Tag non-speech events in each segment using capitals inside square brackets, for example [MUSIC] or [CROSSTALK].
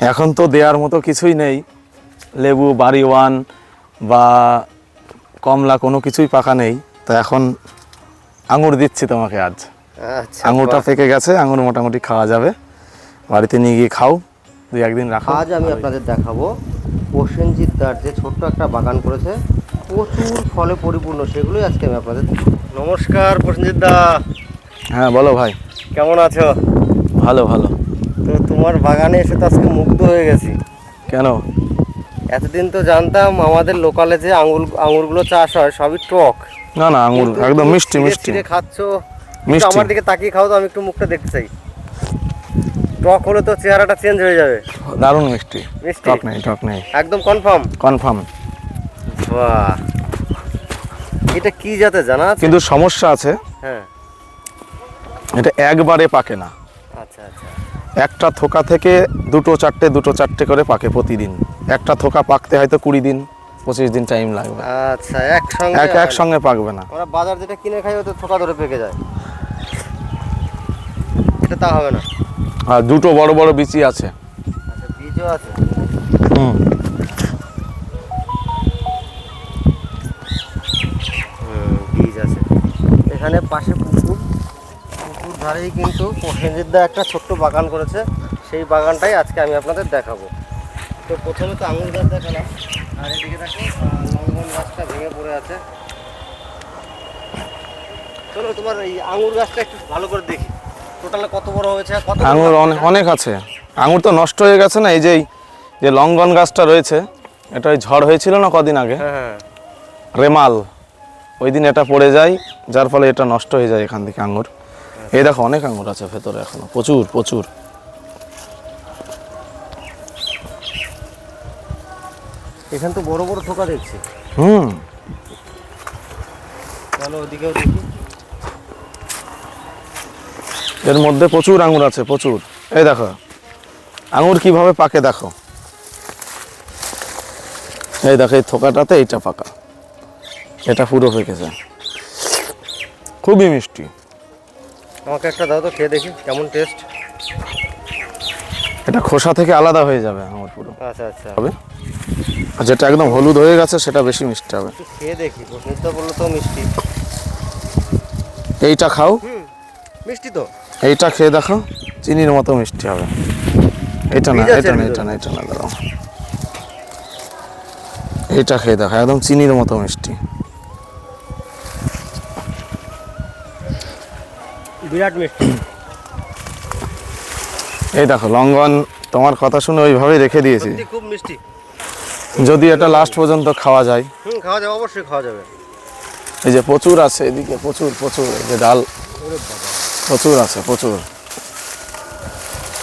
এখন তো দেওয়ার মতো কিছুই নেই। লেবু বাড়ি ওয়ান বা কমলা কোনো কিছুই পাকা নেই। তো এখন আঙুর দিচ্ছি তোমাকে আজ। আচ্ছা আঙুরটা। পেকে গেছে আঙুর মোটামুটি খাওয়া যাবে। বাড়িতে নিয়ে গিয়ে খাও দুই একদিন রাখো। আজ আমি আপনাদের দেখাবো প্রসেনজিৎ দার যে ছোট্ট একটা বাগান করেছে প্রচুর ফলে পরিপূর্ণ সেগুলোই আজকে আমি আপনাদের নমস্কার প্রসেনজিৎ দা। হ্যাঁ বলো ভাই। কেমন আছো? ভালো ভালো। তোমার বাগানে এসে তো আজকে মুগ্ধ হয়ে গেছি। কেন? এতদিন তো জানতাম আমাদের লোকালে যে আঙুর আঙুরগুলো চাষ হয় সবই টক। না না আঙুর একদম মিষ্টি মিষ্টি। খাচ্ছ মিষ্টি। আমার দিকে তাকিয়ে খাও তো আমি একটু মুখটা দেখতে চাই। টক হলে তো চেহারাটা চেঞ্জ হয়ে যাবে। দারুণ মিষ্টি। মিষ্টি? টক নেই টক নেই। একদম কনফার্ম কনফার্ম বাহ। এটা কি জাতে জানা কিন্তু সমস্যা আছে হ্যাঁ। এটা একবারে পাকে না। আচ্ছা আচ্ছা। একটা থোকা থেকে দুটো চারটে দুটো চারটে করে পাকে প্রতিদিন। একটা থোকা পাকতে হয়তো কুড়ি দিন পঁচিশ দিন টাইম লাগবে। আচ্ছা একসঙ্গে এক একসঙ্গে পাকবে না। ওরা বাজার যেটা কিনে খাই ওতে থোকা ধরে পেকে যায়। এটা তা হবে না। আর দুটো বড় বড় বিচি আছে। আচ্ছা বীজও আছে। হুম বীজ আছে। এখানে পাশে ধারেই কিন্তু প্রসেনজিৎদা একটা ছোট্ট বাগান করেছে। সেই বাগানটাই আজকে আমি আপনাদের দেখাবো। তো প্রথমে তো আঙুর গাছ দেখালাম। আর এদিকে দেখো আহ, লঙ্ঘন গাছটা ভেঙে পড়ে আছে। চলো তোমার এই আঙুর গাছটা একটু ভালো করে দেখি। টোটালে কত বড় হয়েছে কত আঙুর অনেক অনেক আছে। আঙুর তো নষ্ট হয়ে গেছে না এই যে যে লঙ্গন গাছটা রয়েছে এটা ওই ঝড় হয়েছিল না কদিন আগে? হ্যাঁ হ্যাঁ। রেমাল। ওই দিন এটা পড়ে যায় যার ফলে এটা নষ্ট হয়ে যায় এখান থেকে আঙুর। এই দেখো অনেক আঙুর আছে ভেতরে এখনও। প্রচুর প্রচুর। এখানে তো বড় বড় থোকা দেখছি। হুম। চলো ওদিকেও দেখি। এর মধ্যে প্রচুর আঙুর আছে প্রচুর। এই দেখো আঙুর কীভাবে পাকে দেখো। এই দেখো এই থোকাটাতে এইটা পাকা। এটা পুরো পেকেছে খুবই মিষ্টি। আমাকে একটা দাও তো খেয়ে দেখি কেমন টেস্ট এটা খোসা থেকে আলাদা হয়ে যাবে আমার পুরো। আচ্ছা আচ্ছা। হবে? আর যেটা একদম হলুদ হয়ে গেছে সেটা বেশি মিষ্টি হবে। খেয়ে দেখি প্রসেনজিৎ বলল তো মিষ্টি। এইটা খাও। মিষ্টি তো। এইটা খেয়ে দেখো চিনির মতো মিষ্টি হবে। এটা না এটা না এটা না এটা না দাঁড়াও। এইটা খেয়ে দেখো একদম চিনির মতো মিষ্টি। বিরাট মিষ্টি। এই দেখো লঙ্ঘন তোমার কথা শুনে ওইভাবেই রেখে দিয়েছি। খুব মিষ্টি। যদি এটা লাস্ট পর্যন্ত খাওয়া যায়। হুম খাওয়া যাবে অবশ্যই খাওয়া যাবে। এই যে প্রচুর আছে এদিকে প্রচুর প্রচুর এই যে ডাল। প্রচুর আছে প্রচুর।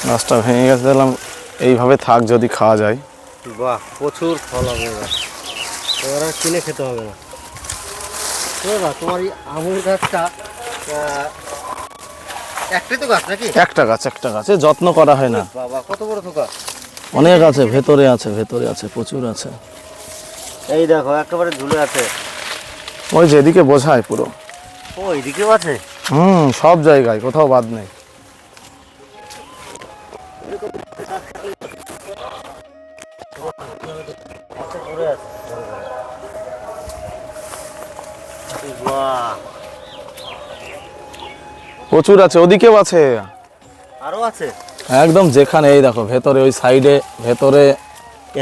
গাছটা ভেঙে গেছে দেখলাম এইভাবে থাক যদি খাওয়া যায়। বাহ প্রচুর ফল হবে এবার। কিনে খেতে হবে না। তোমার এই আঙুর গাছটা একটাই তো গাছ নাকি? একটা গাছ একটা গাছে। যত্ন করা হয় না। বাবা কত বড় থোকা অনেক আছে ভেতরে আছে ভেতরে আছে প্রচুর আছে। এই দেখো একেবারে ঝুলে আছে। ওই যে এদিকে বোঝায় পুরো। ও এইদিকেও আছে? হুম সব জায়গায় কোথাও বাদ নেই। আচ্ছা বাহ। প্রচুর আছে ওদিকেও আছে। আরও আছে? একদম যেখানে এই দেখো ভেতরে ওই সাইডে ভেতরে।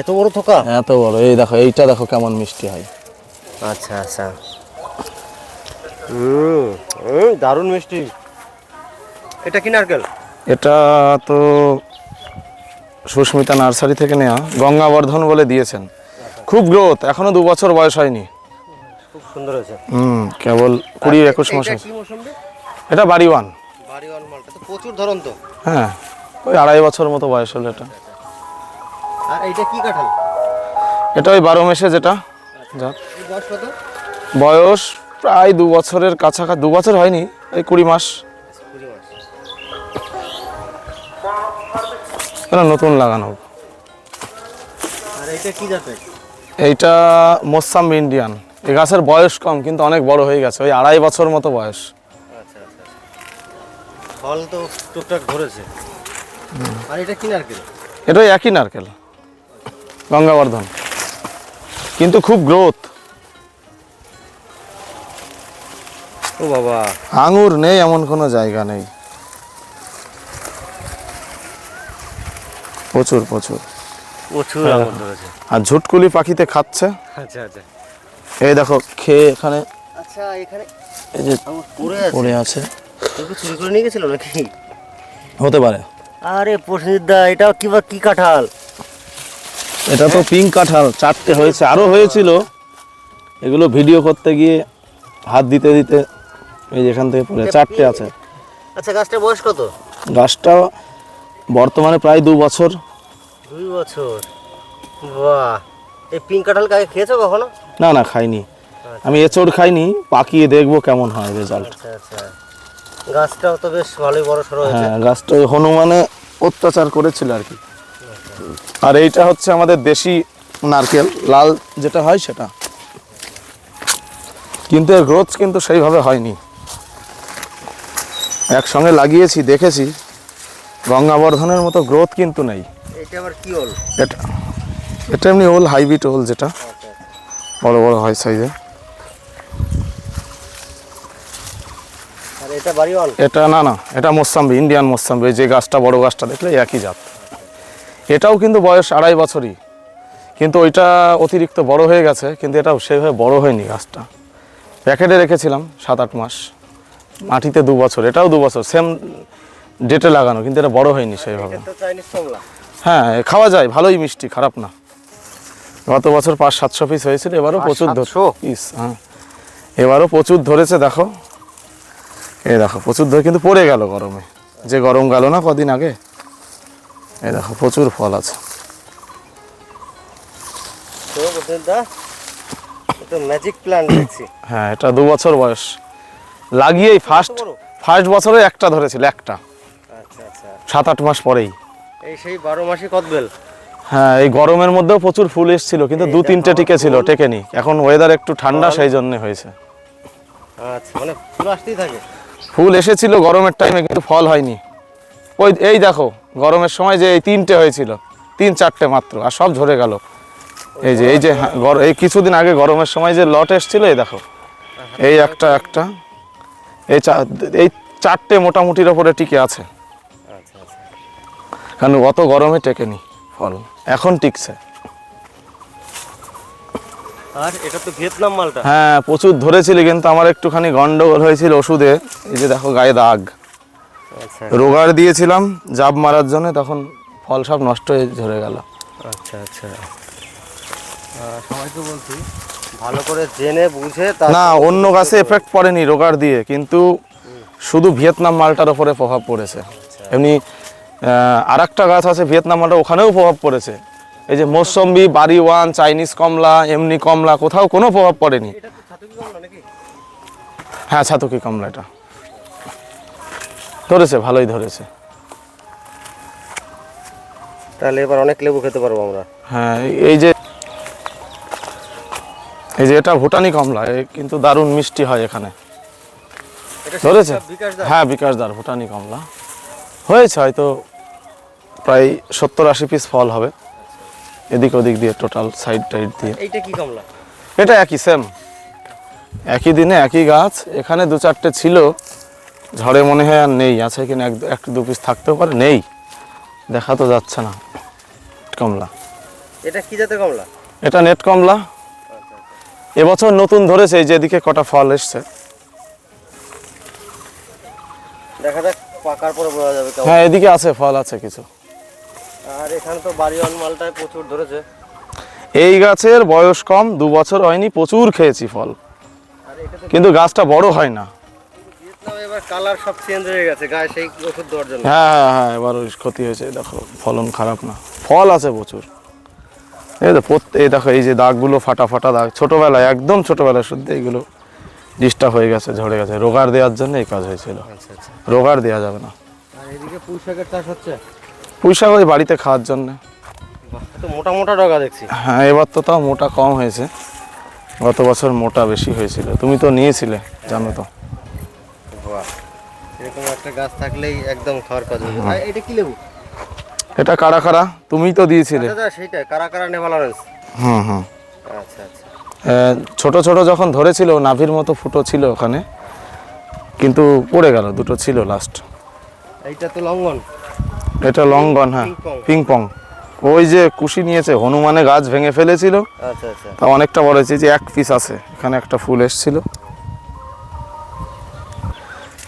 এত বড় থোকা? এত বড় এই দেখো এইটা দেখো কেমন মিষ্টি হয়। আচ্ছা আচ্ছা। হুম দারুণ মিষ্টি। এটা কি নারকেল? এটা তো সুস্মিতা নার্সারি থেকে নেওয়া গঙ্গাবর্ধন বলে দিয়েছেন। খুব গ্রোথ এখনও দু বছর বয়স হয়নি। খুব সুন্দর হয়েছে। হুম কেবল কুড়ি একুশ মাস এটা মৌসুমবে এটা বাড়ি ওয়ান মালটা তো প্রচুর ধরন তো। হ্যাঁ ওই আড়াই বছর মতো বয়স হলো এটা। আর এইটা কি কাঁঠাল? এটা ওই বারো মেশে যেটা। যাক। বয়স কত? বয়স প্রায় দু বছরের কাছাকাছি দু বছর হয়নি এই কুড়ি মাস। এটা নতুন লাগানো। এইটা কি জাতের? এইটা মোসাম ইন্ডিয়ান। এই গাছের বয়স কম কিন্তু অনেক বড় হয়ে গেছে ওই আড়াই বছর মতো বয়স। আচ্ছা আচ্ছা আচ্ছা। ফল তো টুকটাক ধরেছে। আর এটা কি নারকেল? এটাই একই নারকেল গঙ্গাবর্ধন। কিন্তু খুব গ্রোথ। ও বাবা। আঙুর নেই এমন কোনো জায়গা নেই। প্রচুর প্রচুর। প্রচুর হ্যাঁ। আঙুর ধরেছে। আর ঝুটকুলি পাখিতে খাচ্ছে। আচ্ছা আচ্ছা। এই দেখো খেয়ে এখানে আচ্ছা এখানে এই যে পড়ে আছে। পড়ে আছে কেউ কি চুরি করে নিয়ে গেছিল নাকি? হতে পারে। আরে প্রসেনজিৎ এটাও কি বা কি কাঁঠাল? এটা তো পিঙ্ক কাঁঠাল চারটে হয়েছে আরও হয়েছিল। এগুলো ভিডিও করতে গিয়ে হাত দিতে দিতে এই যেখান থেকে পড়ে চারটে আছে। আচ্ছা গাছটার বয়স কত? গাছটা বর্তমানে প্রায় দু বছর। দুই বছর। বাহ! এই পিঙ্ক কাঁঠাল কাকে খেয়েছো কখনো? না না খাইনি। আমি এচোড় খাইনি পাকিয়ে দেখব কেমন হয় রেজাল্ট আচ্ছা আচ্ছা। গাছটাও তো বেশ ভালোই বড় সড়ো হয়েছে। হ্যাঁ গাছটা হনুমানে অত্যাচার করেছিল আর কি। আর এইটা হচ্ছে আমাদের দেশি নারকেল লাল যেটা হয় সেটা। কিন্তু এর গ্রোথ কিন্তু সেইভাবে হয়নি। একসঙ্গে লাগিয়েছি দেখেছি। গঙ্গাবর্ধনের মতো গ্রোথ কিন্তু নেই। এটা আবার কি হল এটা এটা এমনি ওল হাইব্রিড ওল যেটা। আচ্ছা বড় বড় হয় সাইজে এটা না না এটা মোসাম্বি ইন্ডিয়ান মোসাম্বি এই যে গাছটা বড় গাছটা দেখলে একই জাত। এটাও কিন্তু বয়স আড়াই বছরই কিন্তু ওইটা অতিরিক্ত বড় হয়ে গেছে কিন্তু এটাও সেভাবে বড় হয়নি গাছটা। প্যাকেটে রেখেছিলাম সাত আট মাস মাটিতে দু বছর এটাও দু বছর সেম ডেটে লাগানো কিন্তু এটা বড় হয়নি সেইভাবে। হ্যাঁ খাওয়া যায় ভালোই মিষ্টি খারাপ না। গত বছর পাঁচ সাতশো পিস হয়েছিল এবারও প্রচুর? পিস হ্যাঁ। এবারও প্রচুর ধরেছে দেখো। এই দেখো প্রচুর ধরে কিন্তু পড়ে গেল গরমে। যে গরম গেল না কদিন আগে? এ দেখো প্রচুর ফল আছে। ম্যাজিক প্ল্যান্ট দেখছি। [COUGHS] হ্যাঁ এটা দু বছর বয়স। লাগিয়েই ফার্স্ট ফার্স্ট বছরে একটা ধরেছিল একটা। আচ্ছা আচ্ছা। সাত আট মাস পরেই। এই সেই বারো মাসি কদবেল হ্যাঁ এই গরমের মধ্যেও প্রচুর ফুল এসেছিল কিন্তু দু তিনটে টিকে ছিল টেকেনি। এখন ওয়েদার একটু ঠান্ডা সেই জন্য হয়েছে। আচ্ছা মানে ফুল আসতেই থাকে। ফুল এসেছিল গরমের টাইমে কিন্তু ফল হয়নি। ওই এই দেখো গরমের সময় যে এই তিনটে হয়েছিল তিন চারটে মাত্র আর সব ঝরে গেল। এই যে এই যে হ্যাঁ, এই কিছুদিন আগে গরমের সময় যে লট এসেছিল এই দেখো এই একটা একটা এই এই চারটে মোটামুটির ওপরে টিকে আছে। আচ্ছা আচ্ছা। কারণ অত গরমে টেকেনি ফল এখন টিকছে। আর এটা তো ভিয়েতনাম মালটা। হ্যাঁ প্রচুর ধরেছিল কিন্তু আমার একটুখানি গন্ডগোল হয়েছিল ওষুধে। এই যে দেখো গায়ে দাগ। আচ্ছা। রোগার দিয়েছিলাম জাব মারার জন্য তখন ফল সব নষ্ট হয়ে ঝরে গেল। আচ্ছা আচ্ছা। সবাইকে বলছি ভালো করে জেনে বুঝে না অন্য গাছে এফেক্ট পড়েনি রোগার দিয়ে কিন্তু শুধু ভিয়েতনাম মালটার ওপরে প্রভাব পড়েছে। এমনি আর একটা গাছ আছে ভিয়েতনাম মালটা ওখানেও প্রভাব পড়েছে। এই যে মৌসম্বি বাড়ি ওয়ান চাইনিজ কমলা এমনি কমলা কোথাও কোনো প্রভাব পড়েনি। হ্যাঁ ছাতুকি কমলা এটা। ধরেছে ভালোই ধরেছে। তাহলে এবার অনেক লেবু খেতে পারব আমরা। হ্যাঁ এই- যে এই যে এটা ভুটানি কমলা কিন্তু দারুণ মিষ্টি হয় এখানে। ধরেছে? হ্যাঁ বিকাশদার ভুটানি কমলা। হয়েছে হয়তো প্রায় সত্তর আশি পিস ফল হবে। এদিক ওদিক দিয়ে টোটাল সাইড টাইড দিয়ে। এইটা কি কমলা? এটা একই সেম একই দিনে একই গাছ এখানে দু চারটে ছিল। ঝড়ে মনে হয় আর নেই আছে কিনা এক এক দু পিস থাকতেও পারে নেই। দেখা তো যাচ্ছে না কমলা। এটা কি জাতের কমলা? এটা নেট কমলা। এবছর নতুন ধরেছে এই যে এদিকে কটা ফল এসছে। দেখা যাক পাকার পরে বোঝা যাবে হ্যাঁ এদিকে আছে ফল আছে কিছু। আর এখানে তো বাড়িওয়ান মালটায় প্রচুর ধরেছে। এই গাছের বয়স কম দু বছর হয়নি প্রচুর খেয়েছি ফল। কিন্তু গাছটা বড় হয় না। কালার সব চেঞ্জ হয়ে গেছে গায়ে সেই ওষুধ দেওয়ার জন্য। হ্যাঁ হ্যাঁ হ্যাঁ এবার ক্ষতি হয়েছে দেখো ফলন খারাপ না। ফল আছে প্রচুর। এই তো এই দেখো এই যে দাগগুলো ফাটা ফাটা দাগ ছোটোবেলায় একদম ছোটোবেলায় শুদ্ধ এইগুলো ডিস্টার্ব হয়ে গেছে ঝরে গেছে। রোগার দেওয়ার জন্য এই কাজ হয়েছিল। আচ্ছা আচ্ছা। রোগার দেওয়া যাবে না। আর এদিকে পুঁই শাকের চাষ হচ্ছে? পুঁইশাক ওই বাড়িতে খাওয়ার জন্য। তো মোটা মোটা ডগা দেখছি। হ্যাঁ এবার তো তাও মোটা কম হয়েছে। গত বছর মোটা বেশি হয়েছিল। তুমি তো নিয়েছিলে জানো তো। এরকম একটা গাছ থাকলেই একদম খাওয়ার কাজ এটা কি লেবু? এটা কারা কারা? তুমিই তো দিয়েছিলে। দাদা সেইটাই কারা কারা নেভাল অরেঞ্জ হুম হুম। আচ্ছা আচ্ছা। ছোট ছোট যখন ধরেছিল নাভির মতো ফুটো ছিল ওখানে কিন্তু পড়ে গেল দুটো ছিল লাস্ট এইটা তো লঙ্ঘন এটা লং গন হ্যাঁ পিংপং। পিং পং ওই যে কুশি নিয়েছে হনুমানে গাছ ভেঙে ফেলেছিল। আচ্ছা আচ্ছা। তা অনেকটা বড় হয়েছে যে এক পিস আছে এখানে একটা ফুল এসছিল।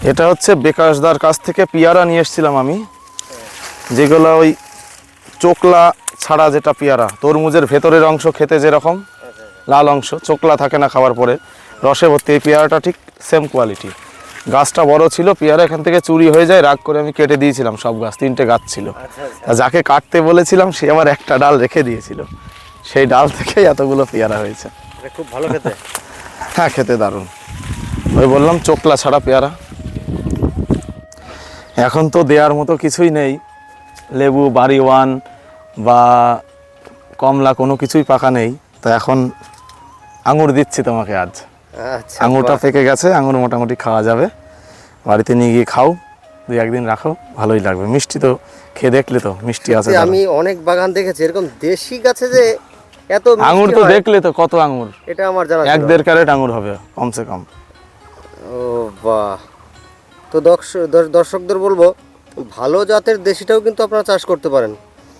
এটা হচ্ছে বেকাশদার কাছ থেকে পিয়ারা নিয়ে এসেছিলাম আমি। যেগুলো ওই চোকলা ছাড়া যেটা পেয়ারা তরমুজের ভেতরের অংশ খেতে যেরকম আচ্ছা লাল অংশ চোকলা থাকে না খাওয়ার পরে। রসে ভর্তি এই পেয়ারাটা ঠিক সেম কোয়ালিটি গাছটা বড় ছিল পেয়ারা এখান থেকে চুরি হয়ে যায় রাগ করে আমি কেটে দিয়েছিলাম সব গাছ তিনটে গাছ ছিল। আচ্ছা আচ্ছা। যাকে কাটতে বলেছিলাম সে আবার একটা ডাল রেখে দিয়েছিল। সেই ডাল থেকেই এতগুলো পেয়ারা হয়েছে। খুব ভালো খেতে। হ্যাঁ খেতে দারুণ। ওই বললাম চোকলা ছাড়া পেয়ারা। এখন তো দেওয়ার মতো কিছুই নেই। লেবু বাড়ি ওয়ান বা কমলা কোনো কিছুই পাকা নেই। তো এখন আঙুর দিচ্ছি তোমাকে আজ। আঙুরটা বাহ। পেকে গেছে আঙুর মোটামুটি খাওয়া যাবে। বাড়িতে নিয়ে গিয়ে খাও দুই একদিন রাখো ভালোই লাগবে। মিষ্টি তো খেয়ে দেখলে তো মিষ্টি আছে আমি অনেক বাগান দেখেছি এরকম দেশি গাছে যে এত আঙুর তো দেখলে তো কত আঙুর। এটা আমার জানা এক দেড় ক্যারেট আঙুর হবে কমসে কম। ও বাহ। তো দর্শ- দর- দর্শকদের বলব ভালো জাতের দেশিটাও কিন্তু আপনারা চাষ করতে পারেন।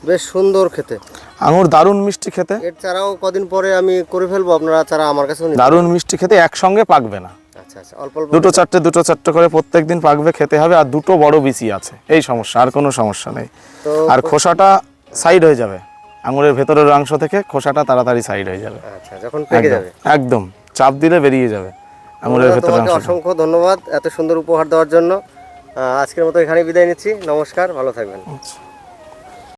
বেশ সুন্দর খেতে। আঙুর দারুণ মিষ্টি খেতে। এর চারাও কদিন পরে আমি করে ফেলব আপনারা চারা আমার কাছে দারুণ মিষ্টি খেতে একসঙ্গে পাকবে না। আচ্ছা আচ্ছা অল্প অল্প দুটো চারটে দুটো চারটে করে প্রত্যেক দিন পাকবে খেতে হবে আর দুটো বড় বিচি আছে। এই সমস্যা আর কোনো সমস্যা নেই। আর খোসাটা সাইড হয়ে যাবে। আঙুরের ভেতরের অংশ থেকে খোসাটা তাড়াতাড়ি সাইড হয়ে যাবে। আচ্ছা যখন পেকে একদম যাবে। একদম চাপ দিলে বেরিয়ে যাবে আঙুরের ভেতরের অংশ অসংখ্য ধন্যবাদ এত সুন্দর উপহার দেওয়ার জন্য। আজকের মতো এখানে বিদায় নিচ্ছি। নমস্কার ভালো থাকবেন। আচ্ছা।